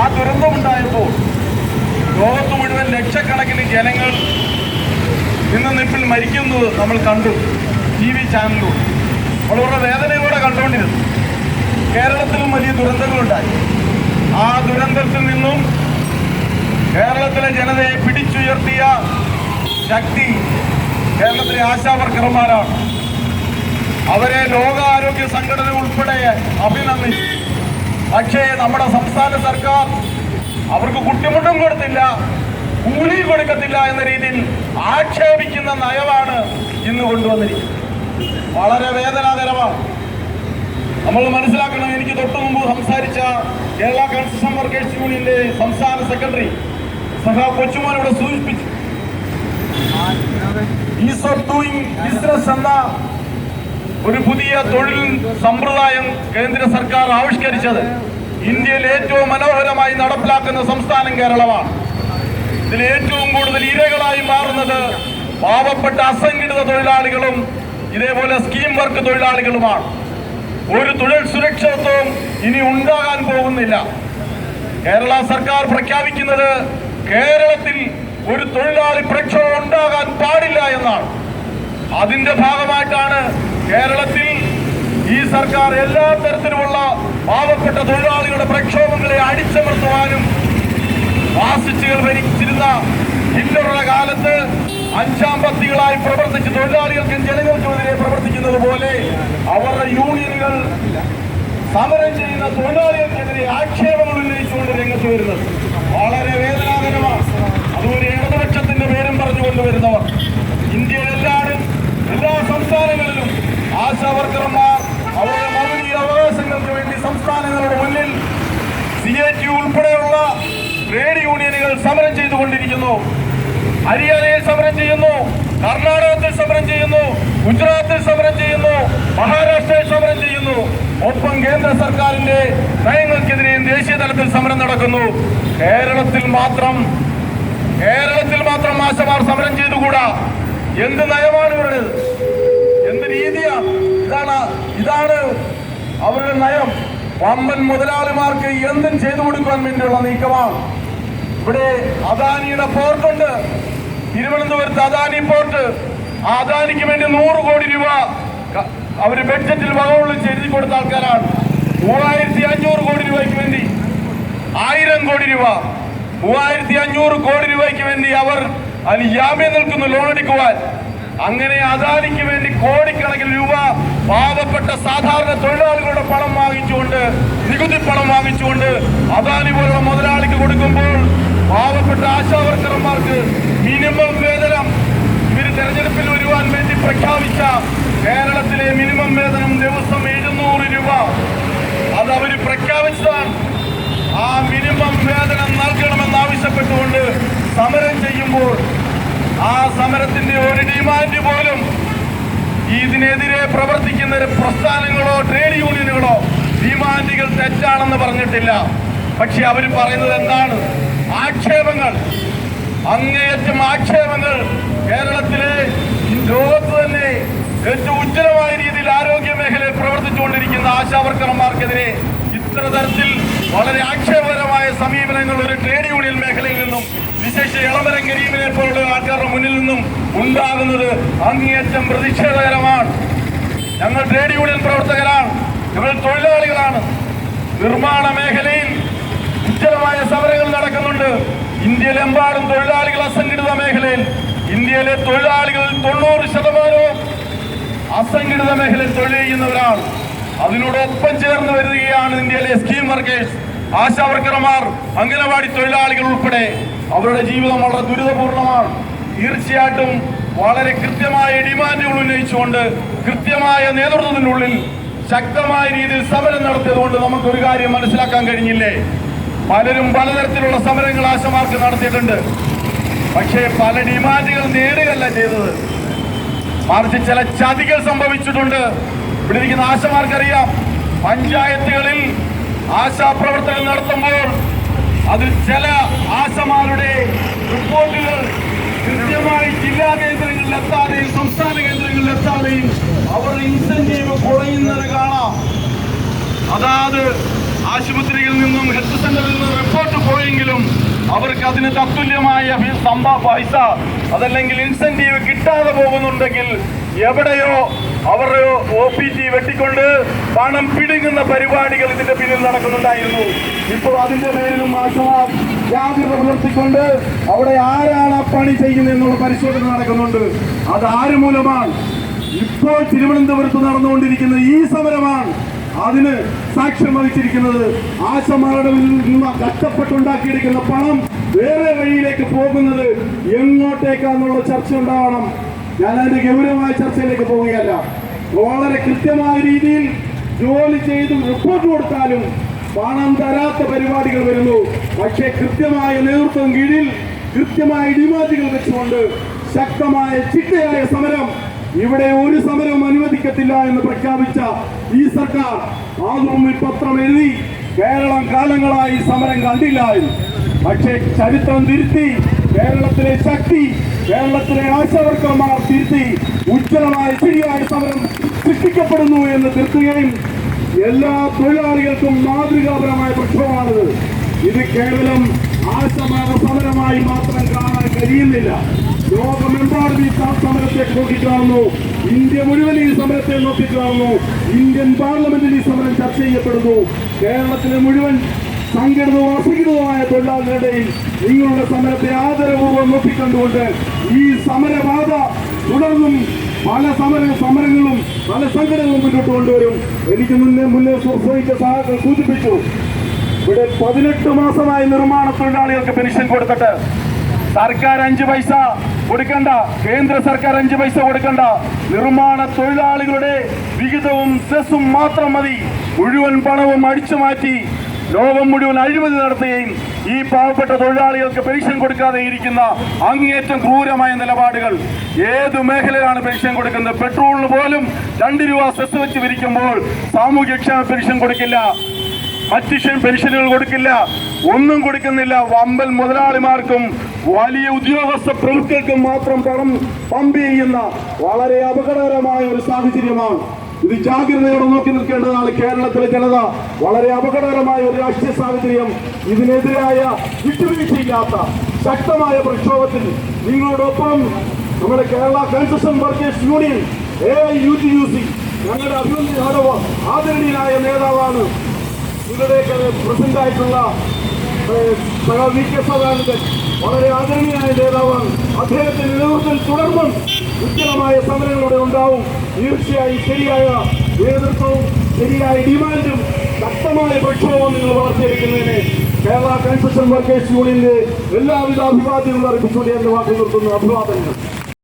ആ ദുരന്തമുണ്ടായപ്പോൾ ലോകത്ത് മുഴുവൻ ലക്ഷക്കണക്കിന് ജനങ്ങൾ ഇന്ന് നിപ്പിൽ മരിക്കുന്നത് നമ്മൾ കണ്ടു. ടി വി ചാനലിലൂടെ വളരെ വേദനയോടെ കണ്ടുകൊണ്ടിരുന്നു. കേരളത്തിലും വലിയ ദുരന്തങ്ങളുണ്ടായി. ആ ദുരന്തത്തിൽ നിന്നും കേരളത്തിലെ ജനതയെ പിടിച്ചുയർത്തിയ ശക്തി കേരളത്തിലെ ആശാവർക്കർമാരാണ്. അവരെ ലോകാരോഗ്യ സംഘടന ഉൾപ്പെടെ അഭിനന്ദിച്ചു. പക്ഷേ നമ്മുടെ സംസ്ഥാന സർക്കാർ അവർക്ക് കുട്ടിമുട്ടും കൊടുത്തില്ല കൂലി കൊടുക്കത്തില്ല എന്ന രീതിയിൽ ആക്ഷേപിക്കുന്ന നയമാണ് ഇന്ന് കൊണ്ടുവന്നിരിക്കുന്നത്. വളരെ വേദനാകരമാണ് നമ്മൾ മനസ്സിലാക്കണം എനിക്ക് തൊട്ടു മുമ്പ് സംസാരിച്ച കേരള കൺസ്ട്രക്ഷൻ വർക്കേഴ്സ് യൂണിയന്റെ സംസ്ഥാന സെക്രട്ടറി സഹാ കൊച്ചുമോൻ സൂചിപ്പിച്ചു. ഈസ് ഓഫ് ഡൂയിങ് ബിസിനസ് എന്ന ഒരു പുതിയ തൊഴിൽ സമ്പ്രദായം കേന്ദ്ര സർക്കാർ ആവിഷ്കരിച്ചത് ഇന്ത്യയിൽ ഏറ്റവും മനോഹരമായി നടപ്പിലാക്കുന്ന സംസ്ഥാനം കേരളമാണ്. ഇതിൽ ഏറ്റവും കൂടുതൽ ഇരകളായി മാറുന്നത് പാവപ്പെട്ട അസംഘടിത തൊഴിലാളികളും ഇതേപോലെ സ്കീം വർക്ക് തൊഴിലാളികളുമാണ്. ഒരു തൊഴിൽ സുരക്ഷിതത്വവും ഇനി ഉണ്ടാകാൻ പോകുന്നില്ല. കേരള സർക്കാർ പ്രഖ്യാപിക്കുന്നത് കേരളത്തിൽ ഒരു തൊഴിലാളി പ്രക്ഷോഭം ഉണ്ടാകാൻ പാടില്ല എന്നാണ്. അതിന്റെ ഭാഗമായിട്ടാണ് കേരളത്തിൽ ഈ സർക്കാർ എല്ലാ തരത്തിലുമുള്ള പാവപ്പെട്ട തൊഴിലാളികളുടെ പ്രക്ഷോഭങ്ങളെ അടിച്ചമർത്തുവാനും വാസിച്ചുകൾ ഭരിച്ചിരുന്ന ഹിറ്റ്ലറുടെ കാലത്ത് അഞ്ചാം പത്തികളായി പ്രവർത്തിച്ച് തൊഴിലാളികൾക്കും ജനങ്ങൾക്കുമെതിരെ പ്രവർത്തിക്കുന്നത് പോലെ അവരുടെ യൂണിയനുകൾ സമരം ചെയ്യുന്ന തൊഴിലാളികൾക്കെതിരെ ആക്ഷേപങ്ങൾ ഉന്നയിച്ചുകൊണ്ട് രംഗത്ത് വരുന്നത്. വളരെ വേദനാകരമാണ് അതുപോലെ ഇടതുപക്ഷത്തിന്റെ പേരും പറഞ്ഞുകൊണ്ട് വരുന്നവർ. ഇന്ത്യയിലെല്ലാവരും എല്ലാ സംസ്ഥാനങ്ങളിലും ആശാ വർക്കർമാർ അവരുടെ മൗലിക അവകാശങ്ങൾക്ക് വേണ്ടി സംസ്ഥാനങ്ങളുടെ മുന്നിൽ സി എ ടി ഉൾപ്പെടെയുള്ള ട്രേഡ് യൂണിയനുകൾ സമരം ചെയ്തുകൊണ്ടിരിക്കുന്നു. ഹരിയാനയിൽ സമരം ചെയ്യുന്നു. കർണാടകത്തിൽ സമരം ചെയ്യുന്നു. ഗുജറാത്തിൽ സമരം ചെയ്യുന്നു. മഹാരാഷ്ട്രയിൽ സമരം ചെയ്യുന്നു. ഒപ്പം കേന്ദ്ര സർക്കാരിന്റെ നയങ്ങൾക്കെതിരെയും ദേശീയ തലത്തിൽ സമരം നടക്കുന്നു. കേരളത്തിൽ മാത്രം കേരളത്തിൽ മാത്രം മാസമാർ സമരം ചെയ്തുകൂടാ? എന്ത് നയമാണ് ഇവരുടേത് എന്ത് രീതിയാ? ഇതാണ് ഇതാണ് അവരുടെ നയം. വമ്പൻ മുതലാളിമാർക്ക് എന്തും ചെയ്തു കൊടുക്കാൻ വേണ്ടിയുള്ള നീക്കമാണ്. ഇവിടെ അദാനിയുടെ പോർട്ടുണ്ട് തിരുവനന്തപുരത്ത് അദാനി പോർട്ട് ആ അദാനിക്ക് വേണ്ടി നൂറ് കോടി രൂപ അവർ ബഡ്ജറ്റിൽ വകവുള്ളിൽ എഴുതി കൊടുത്ത ആൾക്കാരാണ്. മൂവായിരത്തി അഞ്ഞൂറ് കോടി രൂപയ്ക്ക് വേണ്ടി ആയിരം കോടി രൂപ. മൂവായിരത്തി അഞ്ഞൂറ് കോടി രൂപയ്ക്ക് വേണ്ടി അവർ അതിന് ജാമ്യം നിൽക്കുന്നു ലോൺ എടുക്കുവാൻ. അങ്ങനെ അദാനിക്ക് വേണ്ടി കോടിക്കണക്കിന് രൂപ പാവപ്പെട്ട സാധാരണ തൊഴിലാളികളുടെ പണം വാങ്ങിച്ചുകൊണ്ട് നികുതി പണം വാങ്ങിച്ചുകൊണ്ട് അദാനി പോലുള്ള മുതലാളിക്ക് കൊടുക്കുമ്പോൾ പാവപ്പെട്ട ആശാവർക്കർമാർക്ക് മിനിമം വേതനം ഇവർ തെരഞ്ഞെടുപ്പിൽ വരുവാൻ വേണ്ടി പ്രഖ്യാപിച്ച കേരളത്തിലെ മിനിമം വേതനം ദിവസം എഴുന്നൂറ് രൂപ. അത് അവർ പ്രഖ്യാപിച്ചതാണ്. ആ മിനിമം വേതനം നൽകണമെന്ന് ആവശ്യപ്പെട്ടുകൊണ്ട് സമരം ചെയ്യുമ്പോൾ ആ സമരത്തിന്റെ ഇതിനെതിരെ പ്രവർത്തിക്കുന്ന പ്രസ്ഥാനങ്ങളോ ട്രേഡ് യൂണിയനുകളോ ഡിമാൻഡുകൾ തെറ്റാണെന്ന് പറഞ്ഞിട്ടില്ല. പക്ഷെ അവർ പറയുന്നത് എന്താണ്? ആക്ഷേപങ്ങൾ. അങ്ങേയറ്റം ആക്ഷേപങ്ങൾ. കേരളത്തിലെ ലോകത്ത് തന്നെ ഏറ്റവും ഉജ്ജ്വലമായ രീതിയിൽ ആരോഗ്യ മേഖലയിൽ പ്രവർത്തിച്ചുകൊണ്ടിരിക്കുന്ന ആശാവർക്കർമാർക്കെതിരെ ഇത്ര തരത്തിൽ വളരെ ആക്ഷേപകരമായ സമീപനങ്ങൾ ഒരു ട്രേഡ് യൂണിയൻ മേഖലയിൽ നിന്നും വിശേഷ ഇളമരം കരീമിനെ പോലുള്ള ആൾക്കാരുടെ മുന്നിൽ നിന്നും ഉണ്ടാകുന്നത് അങ്ങേയറ്റം പ്രതിഷേധകരമാണ്. ഞങ്ങൾ ട്രേഡ് യൂണിയൻ പ്രവർത്തകരാണ്. ഞങ്ങൾ തൊഴിലാളികളാണ്. നിർമ്മാണ മേഖലയിൽ ഉജ്ജ്വലമായ സമരങ്ങൾ നടക്കുന്നുണ്ട്. ഇന്ത്യയിലെമ്പാടും തൊഴിലാളികൾ അസംഘടിത മേഖലയിൽ ഇന്ത്യയിലെ തൊഴിലാളികളിൽ തൊണ്ണൂറ് ശതമാനവും അസംഘടിത മേഖലയിൽ തൊഴിൽ ചെയ്യുന്നവരാണ്. അതിനോടൊപ്പം ചേർന്ന് വരികയാണ് ഇന്ത്യയിലെ സ്കീം വർക്കേഴ്സ് ആശാ വർക്കർമാർ അംഗനവാടി തൊഴിലാളികൾ ഉൾപ്പെടെ. അവരുടെ ജീവിതം വളരെ ദുരിതപൂർണമാണ്. തീർച്ചയായിട്ടും വളരെ കൃത്യമായ ഡിമാൻഡുകൾ ഉന്നയിച്ചുകൊണ്ട് കൃത്യമായ നേതൃത്വത്തിനുള്ളിൽ ശക്തമായ രീതിയിൽ സമരം നടത്തിയതുകൊണ്ട് നമുക്കൊരു കാര്യം മനസ്സിലാക്കാൻ കഴിഞ്ഞില്ലേ? പലരും പലതരത്തിലുള്ള സമരങ്ങൾ ആശമാർക്ക് നടത്തിയിട്ടുണ്ട്. പക്ഷേ പല ഡിമാൻഡുകൾ നേടുകയല്ല ചെയ്തത്. മറിച്ച് ചില ചതികൾ സംഭവിച്ചിട്ടുണ്ട്. ഇവിടെ ഇരിക്കുന്ന ആശമാർക്കറിയാം. പഞ്ചായത്തുകളിൽ ആശാപ്രവർത്തനം നടത്തുമ്പോൾ അതിൽ ചില ആശമാരുടെ റിപ്പോർട്ടുകൾ കൃത്യമായി ജില്ലാ കേന്ദ്രങ്ങളിൽ എത്താതെയും സംസ്ഥാന കേന്ദ്രങ്ങളിൽ എത്താതെയും അവരുടെ ഇൻസെന്റീവ് കുറയുന്നത് കാണാം. അതാത് ആശുപത്രിയിൽ നിന്നും ഹെൽത്ത് സെന്ററിൽ നിന്നും റിപ്പോർട്ട് പോയെങ്കിലും അവർക്ക് അതിന് തത്തുല്യമായ സംഭവ പൈസ അതല്ലെങ്കിൽ ഇൻസെന്റീവ് കിട്ടാതെ പോകുന്നുണ്ടെങ്കിൽ എവിടെയോ അവരുടെ ഒ പി ടി വെട്ടിക്കൊണ്ട് പണം പിടുങ്ങുന്ന പരിപാടികൾ ഇതിന്റെ പിന്നിൽ നടക്കുന്നുണ്ടായിരുന്നു. ഇപ്പോൾ അതിന്റെ പേരിലും ആശ്രമം ജാഗ്രത പുലർത്തിക്കൊണ്ട് അവിടെ ആരാണ് ആ പണി ചെയ്യുന്നത് എന്നുള്ള പരിശോധന നടക്കുന്നുണ്ട്. അത് ആര് മൂലമാണ്? ഇപ്പോൾ തിരുവനന്തപുരത്ത് നടന്നുകൊണ്ടിരിക്കുന്ന ഈ സമരമാണ് അതിന് സാക്ഷ്യം വഹിച്ചിരിക്കുന്നത്. ആശമാരുടെ നിന്ന് കഷ്ടപ്പെട്ടുണ്ടാക്കിയിരിക്കുന്ന പണം വേറെ വഴിയിലേക്ക് പോകുന്നത് എങ്ങോട്ടേക്കാന്നുള്ള ചർച്ച ഉണ്ടാവണം. ഞാൻ അതിന്റെ ഗൗരവമായ ചർച്ചയിലേക്ക് പോവുകയല്ല. വളരെ കൃത്യമായ രീതിയിൽ ജോലി ചെയ്തും റിപ്പോർട്ട് കൊടുത്താലും പണം തരാത്ത പരിപാടികൾ വരുന്നു. പക്ഷേ കൃത്യമായ നേതൃത്വം കീഴിൽ കൃത്യമായ ഡിമാൻഡുകൾ വെച്ചുകൊണ്ട് ശക്തമായ ചിട്ടയായ സമരം ഇവിടെ ഒരു സമരവും അനുവദിക്കത്തില്ല എന്ന് പ്രഖ്യാപിച്ച ഈ സർക്കാർ മാതൃഭൂമി പത്രം എഴുതി കേരളം കാലങ്ങളായി സമരം കണ്ടില്ലായിരുന്നു പക്ഷേ ചരിത്രം തിരുത്തി കേരളത്തിലെ ശക്തി കേരളത്തിലെ ആശാവർക്കർമാർ തിരുത്തി ഉജ്ജ്വലമായ ശരിയായ സമരം സൃഷ്ടിക്കപ്പെടുന്നു എന്ന് തിരുത്തുകയും എല്ലാ തൊഴിലാളികൾക്കും മാതൃകാപരമായ പ്രക്ഷോഭമാണിത്. ഇത് കേവലം ആശമാന സമരമായി മാത്രം കാണാൻ കഴിയുന്നില്ല. ലോകമെമ്പാടും ഈ സമരത്തെ നോക്കിക്കാണുന്നു ഇന്ത്യ മുഴുവൻ ഈ സമരത്തെ നോക്കിക്കാണുന്നു ഇന്ത്യൻ പാർലമെന്റിൽ ഈ സമരം ചർച്ച ചെയ്യപ്പെടുന്നു. കേരളത്തിലെ മുഴുവൻ സംഘടിതവും അസംഘടിതവുമായ തൊഴിലാളികളുടെയും നിങ്ങളുടെ സമരത്തെ ആദരപൂർവം നോക്കിക്കണ്ടുകൊണ്ട് ഈ സമരബാധ തുടർന്നും പല സമര സമരങ്ങളും പല സംഘടനകളും മുന്നോട്ട് കൊണ്ടുവരും. എനിക്ക് മുന്നേ മുന്നേ സഹാക്കൾ സൂചിപ്പിച്ചു. ഇവിടെ പതിനെട്ട് മാസമായി നിർമ്മാണ തൊഴിലാളികൾക്ക് പെൻഷൻ കൊടുത്തിട്ട് സർക്കാർ അഞ്ച് പൈസ കൊടുക്കണ്ട കേന്ദ്ര സർക്കാർ അഞ്ച് പൈസ കൊടുക്കണ്ട. നിർമ്മാണ തൊഴിലാളികളുടെ വിഹിതവും സെസ്സും മാത്രം മതി. മുഴുവൻ പണവും അടിച്ചു മാറ്റി ലോകം മുഴുവൻ അഴിമതി നടത്തുകയും ഈ പാവപ്പെട്ട തൊഴിലാളികൾക്ക് പെൻഷൻ കൊടുക്കാതെ ഇരിക്കുന്ന അങ്ങേയറ്റം ക്രൂരമായ നിലപാടുകൾ. ഏത് മേഖലയിലാണ് പെൻഷൻ കൊടുക്കുന്നത്? പെട്രോളിന് പോലും രണ്ട് രൂപ സെസ് വെച്ച് വിരിക്കുമ്പോൾ സാമൂഹ്യക്ഷേമ പെൻഷൻ കൊടുക്കില്ല. മറ്റ് പെൻഷനുകൾ കൊടുക്കില്ല. ഒന്നും കൊടുക്കുന്നില്ല. വമ്പൽ മുതലാളിമാർക്കും വലിയ ഉദ്യോഗസ്ഥ പ്രമുഖർക്കും മാത്രം പണം പമ്പ് ചെയ്യുന്ന വളരെ അപകടകരമായ ഒരു സാഹചര്യമാണ്. ഇത് ജാഗ്രതയോടെ നോക്കി നിൽക്കേണ്ടതാണ് കേരളത്തിലെ ജനത. വളരെ അപകടകരമായ ഒരു രാഷ്ട്രീയ സാഹചര്യം ഇതിനെതിരായ വിട്ടുവീഴ്ചയില്ലാത്ത ശക്തമായ പ്രക്ഷോഭത്തിൽ നിങ്ങളോടൊപ്പം നമ്മുടെ Kerala construction workers union A I U T U C ഞങ്ങളുടെ അഭിനന്ദ ആദരണീയനായ നേതാവാണ് നിങ്ങളുടെയൊക്കെ പ്രസന്റ് ആയിട്ടുള്ള വി കെ സദാനന്ദൻ. വളരെ ആദരണീയനായ നേതാവാണ്. അദ്ദേഹത്തിന്റെ നേതൃത്വത്തിൽ തുടർന്നും ഉജ്ജ്വലമായ സമരങ്ങളുടെ ഉണ്ടാവും. തീർച്ചയായും ശരിയായ നേതൃത്വവും ശരിയായ ഡിമാൻഡും ശക്തമായ പ്രക്ഷോഭം നിങ്ങൾ വളർത്തിയെടുക്കുന്നതിന് കേരള കൺസ്ട്രക്ഷൻ വർക്കേഴ്സ് യൂണിയന്റെ എല്ലാവിധ അഭിവാദ്യങ്ങളും അർപ്പിച്ചുകൊണ്ട് എന്റെ വാക്കിൽ നിർത്തുന്ന. അഭിവാദനങ്ങൾ.